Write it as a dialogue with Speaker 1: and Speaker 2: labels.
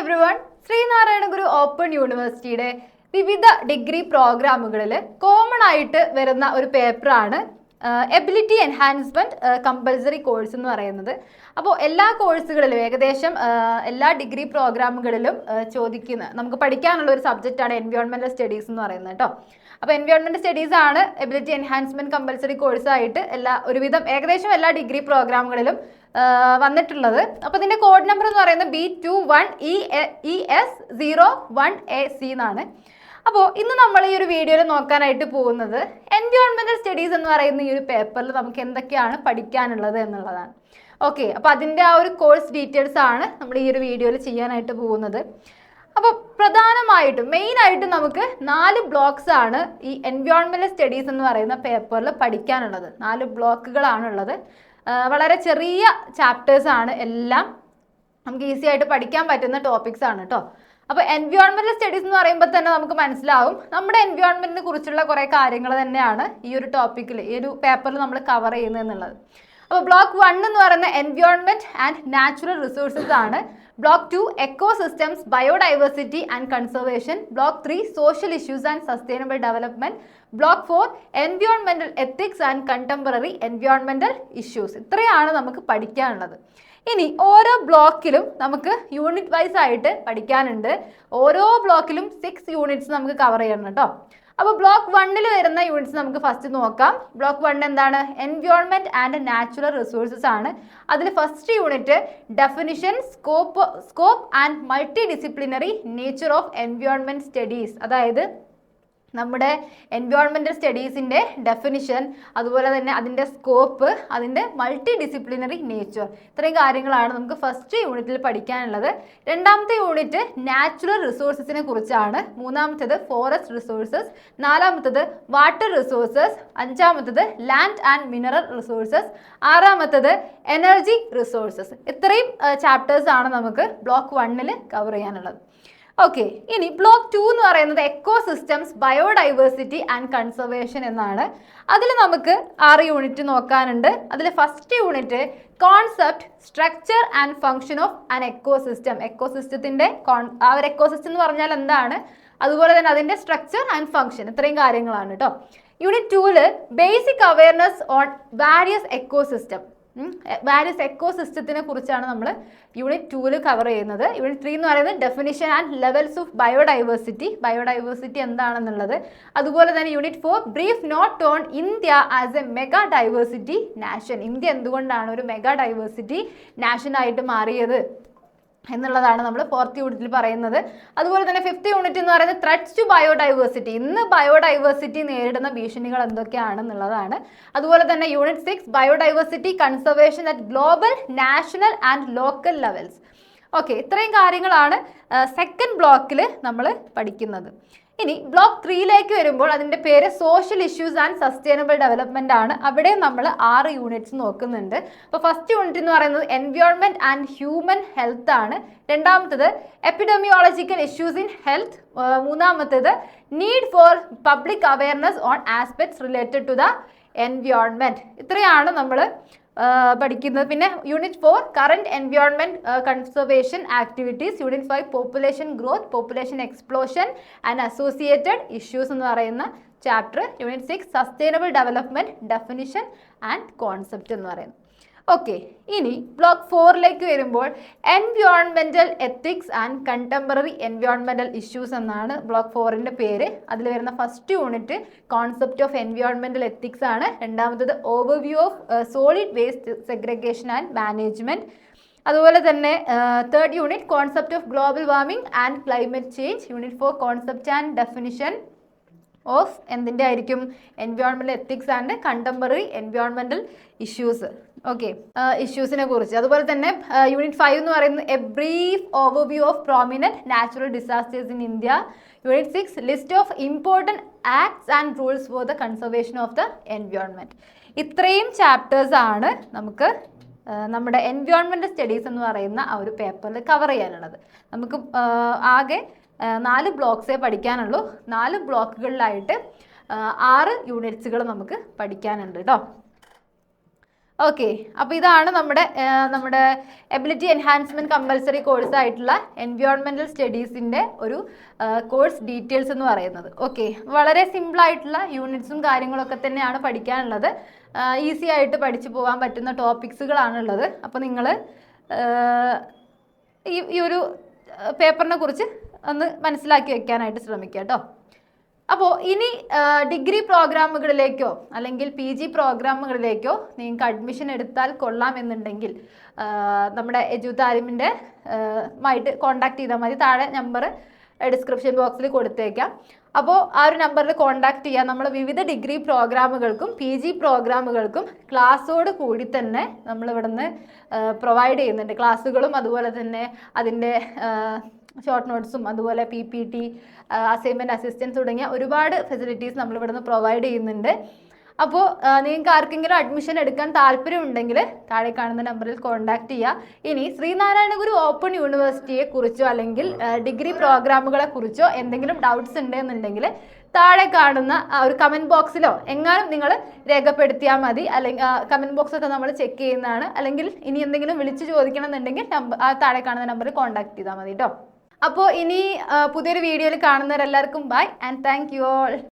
Speaker 1: Every one Sreenarayana Guru open യൂണിവേഴ്സിറ്റിയുടെ വിവിധ degree പ്രോഗ്രാമുകളിൽ കോമൺ ആയിട്ട് വരുന്ന ഒരു പേപ്പറാണ് എബിലിറ്റി എൻഹാൻസ്മെന്റ് കമ്പൽസറി കോഴ്സ് എന്ന് പറയുന്നത്. അപ്പോൾ എല്ലാ കോഴ്സുകളിലും ഏകദേശം എല്ലാ ഡിഗ്രി പ്രോഗ്രാമുകളിലും ചോദിക്കുന്ന നമുക്ക് പഠിക്കാനുള്ള ഒരു സബ്ജക്റ്റാണ് എൻവയോൺമെന്റൽ സ്റ്റഡീസ് എന്ന് പറയുന്നത് കേട്ടോ. അപ്പോൾ എൻവയോൺമെന്റ് സ്റ്റഡീസ് ആണ് എബിലിറ്റി എൻഹാൻസ്മെന്റ് കമ്പൽസറി കോഴ്സായിട്ട് എല്ലാ ഒരുവിധം ഏകദേശം എല്ലാ ഡിഗ്രി പ്രോഗ്രാമുകളിലും വന്നിട്ടുള്ളത്. അപ്പോൾ ഇതിന്റെ കോഡ് നമ്പർ എന്ന് പറയുന്നത് B two one E E S zero one A C എന്നാണ്. അപ്പോൾ ഇന്ന് നമ്മൾ ഈ ഒരു വീഡിയോയിൽ നോക്കാനായിട്ട് പോകുന്നത് എൻവയോൺമെന്റൽ സ്റ്റഡീസ് എന്ന് പറയുന്ന ഈ ഒരു പേപ്പറിൽ നമുക്ക് എന്തൊക്കെയാണ് പഠിക്കാനുള്ളത് എന്നുള്ളതാണ്. ഓക്കെ അപ്പോൾ അതിന്റെ ആ ഒരു കോഴ്സ് ഡീറ്റെയിൽസ് ആണ് നമ്മൾ ഈ ഒരു വീഡിയോയിൽ ചെയ്യാനായിട്ട് പോകുന്നത്. അപ്പോൾ പ്രധാനമായിട്ടും മെയിനായിട്ടും നമുക്ക് നാല് ബ്ലോക്സ് ആണ് ഈ എൻവയോൺമെന്റൽ സ്റ്റഡീസ് എന്ന് പറയുന്ന പേപ്പറിൽ പഠിക്കാനുള്ളത്. നാല് ബ്ലോക്കുകളാണുള്ളത് വളരെ ചെറിയ ചാപ്റ്റേഴ്സ് ആണ് എല്ലാം. നമുക്ക് ഈസി ആയിട്ട് പഠിക്കാൻ പറ്റുന്ന ടോപ്പിക്സ് ആണ് കേട്ടോ അപ്പോൾ എൻവയോൺമെന്റൽ സ്റ്റഡീസ് എന്ന് പറയുമ്പോൾ തന്നെ നമുക്ക് മനസ്സിലാവും. നമ്മുടെ എൻവയോൺമെന്റിനെ കുറിച്ചുള്ള കുറേ കാര്യങ്ങൾ തന്നെയാണ് ഈ ഒരു ടോപ്പിക്കിൽ ഈ ഒരു പേപ്പറിൽ നമ്മൾ കവർ ചെയ്യുന്നത് എന്നുള്ളത്. അപ്പോൾ ബ്ലോക്ക് വൺ എന്ന് പറയുന്ന എൻവയോൺമെന്റ് ആൻഡ് നാച്ചുറൽ റിസോഴ്സസ് ആണ്. Block two echo systems biodiversity and conservation block three social issues and sustainable development block four എൻവയോൺമെന്റൽ ethics and contemporary എൻവയോൺമെന്റൽ issues ഇത്രയാണ് നമുക്ക് പഠിക്കാനുള്ളത്. ഇനി ഓരോ ബ്ലോക്കിലും നമുക്ക് യൂണിറ്റ് വൈസ് ആയിട്ട് പഠിക്കാനുണ്ട്. ഓരോ ബ്ലോക്കിലും സിക്സ് യൂണിറ്റ്സ് നമുക്ക് കവർ ചെയ്യണം കേട്ടോ അപ്പോൾ ബ്ലോക്ക് വണ്ണിൽ വരുന്ന യൂണിറ്റ്സ് നമുക്ക് ഫസ്റ്റ് നോക്കാം. ബ്ലോക്ക് വൺ എന്താണ്? എൻവയോൺമെന്റ് ആൻഡ് നാച്ചുറൽ റിസോഴ്സസ് ആണ്. അതിൽ first unit definition scope scope and multidisciplinary nature of environment studies അതായത് നമ്മുടെ എൻവയോൺമെന്റൽ സ്റ്റഡീസിന്റെ ഡെഫിനിഷൻ അതുപോലെ തന്നെ അതിന്റെ സ്കോപ്പ് അതിന്റെ മൾട്ടി ഡിസിപ്ലിനറി നേച്ചർ ഇത്രയും കാര്യങ്ങളാണ് നമുക്ക് ഫസ്റ്റ് യൂണിറ്റിൽ പഠിക്കാനുള്ളത്. രണ്ടാമത്തെ യൂണിറ്റ് നാച്ചുറൽ റിസോഴ്സസിനെ കുറിച്ചാണ്. മൂന്നാമത്തേത് ഫോറസ്റ്റ് റിസോഴ്സസ് നാലാമത്തേത് വാട്ടർ റിസോഴ്സസ് അഞ്ചാമത്തേത് ലാൻഡ് ആൻഡ് മിനറൽ റിസോഴ്സസ് ആറാമത്തേത് എനർജി റിസോഴ്സസ് ഇത്രയും ചാപ്റ്റേഴ്സാണ് നമുക്ക് ബ്ലോക്ക് വണ്ണിൽ കവർ ചെയ്യാനുള്ളത്. ഓക്കെ ഇനി ബ്ലോക്ക് ടു എന്ന് പറയുന്നത് ecosystems biodiversity and conservation എന്നാണ്. അതിൽ നമുക്ക് ആറ് യൂണിറ്റ് നോക്കാനുണ്ട്. അതിൽ first unit concept structure and function of an ecosystem echo സിസ്റ്റത്തിന്റെ ആ ഒരു എക്കോ സിസ്റ്റം എന്ന് പറഞ്ഞാൽ എന്താണ്? അതുപോലെ തന്നെ അതിന്റെ സ്ട്രക്ചർ ആൻഡ് ഫങ്ഷൻ ഇത്രയും കാര്യങ്ങളാണ് കേട്ടോ യൂണിറ്റ് ടൂവിൽ basic awareness on various ecosystem various echo സിസ്റ്റത്തിനെ കുറിച്ചാണ് നമ്മൾ യൂണിറ്റ് ടൂവിൽ കവർ ചെയ്യുന്നത്. യൂണിറ്റ് ത്രീ എന്ന് പറയുന്നത് definition and levels of biodiversity biodiversity എന്താണെന്നുള്ളത്. അതുപോലെ തന്നെ unit four brief note on India as a mega diversity nation India എന്തുകൊണ്ടാണ് ഒരു മെഗാ ഡൈവേഴ്സിറ്റി നാഷനായിട്ട് മാറിയത്? എന്നുള്ളതാണ് നമ്മൾ ഫോർത്ത് യൂണിറ്റിൽ പറയുന്നത്. അതുപോലെ തന്നെ ഫിഫ്ത്ത് യൂണിറ്റ് എന്ന് പറയുന്നത് ത്രെഡ്സ് ടു ബയോഡൈവേഴ്സിറ്റി ഇന്ന് ബയോഡൈവേഴ്സിറ്റി നേരിടുന്ന ഭീഷണികൾ എന്തൊക്കെയാണെന്നുള്ളതാണ്. അതുപോലെ തന്നെ unit six biodiversity conservation at global national and local levels okay ഇത്രയും കാര്യങ്ങളാണ് സെക്കൻഡ് ബ്ലോക്കിൽ നമ്മൾ പഠിക്കുന്നത്. ഇനി ബ്ലോക്ക് ത്രീയിലേക്ക് വരുമ്പോൾ അതിന്റെ പേര് social issues and sustainable development ആണ്. അവിടെ നമ്മൾ ആറ് യൂണിറ്റ്സ് നോക്കുന്നുണ്ട്. അപ്പോൾ ഫസ്റ്റ് യൂണിറ്റ് എന്ന് പറയുന്നത് എൻവയോൺമെന്റ് ആൻഡ് ഹ്യൂമൻ ഹെൽത്ത് ആണ്. രണ്ടാമത്തത് എപ്പിഡമിയോളജിക്കൽ ഇഷ്യൂസ് ഇൻ ഹെൽത്ത് മൂന്നാമത്തേത് need for public awareness on aspects related to the environment ഇത്രയാണ് നമ്മൾ പഠിക്കുന്നത്. പിന്നെ unit four current environment conservation activities unit five population growth population explosion and associated issues എന്ന് പറയുന്ന chapter unit six sustainable development definition and concept എന്ന് പറയുന്നത്. Okay ഇനി block ഫോറിലേക്ക് വരുമ്പോൾ എൻവയോൺമെന്റൽ എത്തിക്സ് ആൻഡ് കണ്ടംപററി എൻവയോൺമെന്റൽ ഇഷ്യൂസ് എന്നാണ് ബ്ലോക്ക് ഫോറിന്റെ പേര്. അതിൽ വരുന്ന first unit concept of എൻവയോൺമെന്റൽ ethics ആണ്. രണ്ടാമത്തത് overview of solid waste segregation and management അതുപോലെ തന്നെ third unit concept of global warming and climate change unit four concept and definition of എന്തിന്റെ ആയിരിക്കും? എൻവയോൺമെന്റൽ ethics and contemporary എൻവയോൺമെന്റൽ issues okay ഇഷ്യൂസിനെ കുറിച്ച്. അതുപോലെ തന്നെ യൂണിറ്റ് ഫൈവ് എന്ന് പറയുന്നത് a brief overview of prominent natural disasters in India unit six list of important acts and rules for the conservation of the environment ഇത്രയും chapters ആണ് നമുക്ക് നമ്മുടെ എൻവയോൺമെന്റ് സ്റ്റഡീസ് എന്ന് പറയുന്ന ആ ഒരു പേപ്പറിൽ കവർ ചെയ്യാനുള്ളത്. നമുക്ക് ആകെ നാല് ബ്ലോക്സേ പഠിക്കാനുള്ളൂ. നാല് ബ്ലോക്കുകളിലായിട്ട് ആറ് യൂണിറ്റ്സുകൾ നമുക്ക് പഠിക്കാനുണ്ട് കേട്ടോ ഓക്കെ അപ്പോൾ ഇതാണ് നമ്മുടെ നമ്മുടെ എബിലിറ്റി എൻഹാൻസ്മെന്റ് കമ്പൽസറി കോഴ്സ് ആയിട്ടുള്ള എൻവയോൺമെന്റൽ സ്റ്റഡീസിന്റെ ഒരു കോഴ്സ് ഡീറ്റെയിൽസ് എന്ന് പറയുന്നത്. ഓക്കെ വളരെ സിമ്പിൾ ആയിട്ടുള്ള യൂണിറ്റ്സും കാര്യങ്ങളൊക്കെ തന്നെയാണ് പഠിക്കാനുള്ളത്. ഈസി ആയിട്ട് പഠിച്ചു പോകാൻ പറ്റുന്ന ടോപ്പിക്സുകളാണുള്ളത് അപ്പോൾ നിങ്ങൾ ഈ ഈ ഒരു പേപ്പറിനെ കുറിച്ച് ഒന്ന് മനസ്സിലാക്കി വെക്കാനായിട്ട് ശ്രമിക്കുക കേട്ടോ. അപ്പോൾ ഇനി ഡിഗ്രി പ്രോഗ്രാമുകളിലേക്കോ അല്ലെങ്കിൽ പി ജി പ്രോഗ്രാമുകളിലേക്കോ നിങ്ങൾക്ക് അഡ്മിഷൻ എടുത്താൽ കൊള്ളാം എന്നുണ്ടെങ്കിൽ നമ്മുടെ എജു താലിമിന്റെ ആയിട്ട് കോൺടാക്ട് ചെയ്താൽ മതി. താഴെ നമ്പർ ഡിസ്ക്രിപ്ഷൻ ബോക്സിൽ കൊടുത്തേക്കാം. അപ്പോൾ ആ ഒരു നമ്പറിൽ കോൺടാക്ട് ചെയ്യുക നമ്മൾ വിവിധ ഡിഗ്രി പ്രോഗ്രാമുകൾക്കും പി ജി പ്രോഗ്രാമുകൾക്കും ക്ലാസ്സോട് കൂടി തന്നെ നമ്മൾ ഇവിടുന്ന് പ്രൊവൈഡ് ചെയ്യുന്നുണ്ട്. ക്ലാസ്സുകളും അതുപോലെ തന്നെ അതിന്റെ ഷോർട്ട് നോട്ട്സും അതുപോലെ P P T assignment assistance തുടങ്ങിയ ഒരുപാട് ഫെസിലിറ്റീസ് നമ്മൾ നിന്ന് പ്രൊവൈഡ് ചെയ്യുന്നുണ്ട്. അപ്പോൾ നിങ്ങൾക്ക് ആർക്കെങ്കിലും അഡ്മിഷൻ എടുക്കാൻ താല്പര്യമുണ്ടെങ്കിൽ താഴെ കാണുന്ന നമ്പറിൽ കോൺടാക്ട് ചെയ്യുക ഇനി ശ്രീനാരായണ ഗുരു ഓപ്പൺ യൂണിവേഴ്സിറ്റിയെ കുറിച്ചോ അല്ലെങ്കിൽ ഡിഗ്രി പ്രോഗ്രാമുകളെ കുറിച്ചോ എന്തെങ്കിലും ഡൗട്ട്സ് ഉണ്ടെന്നുണ്ടെങ്കിൽ താഴെ കാണുന്ന ഒരു കമന്റ് ബോക്സിലോ എങ്ങാനും നിങ്ങൾ രേഖപ്പെടുത്തിയാൽ മതി. അല്ലെങ്കിൽ കമന്റ് ബോക്സൊക്കെ നമ്മൾ ചെക്ക് ചെയ്യുന്നതാണ്. അല്ലെങ്കിൽ ഇനി എന്തെങ്കിലും വിളിച്ച് ചോദിക്കണം എന്നുണ്ടെങ്കിൽ താഴെ കാണുന്ന നമ്പറിൽ കോൺടാക്ട് ചെയ്താൽ മതി കേട്ടോ അപ്പോൾ ഇനി പുതിയൊരു വീഡിയോയിൽ കാണുന്നവരെല്ലാവർക്കും bye and thank you all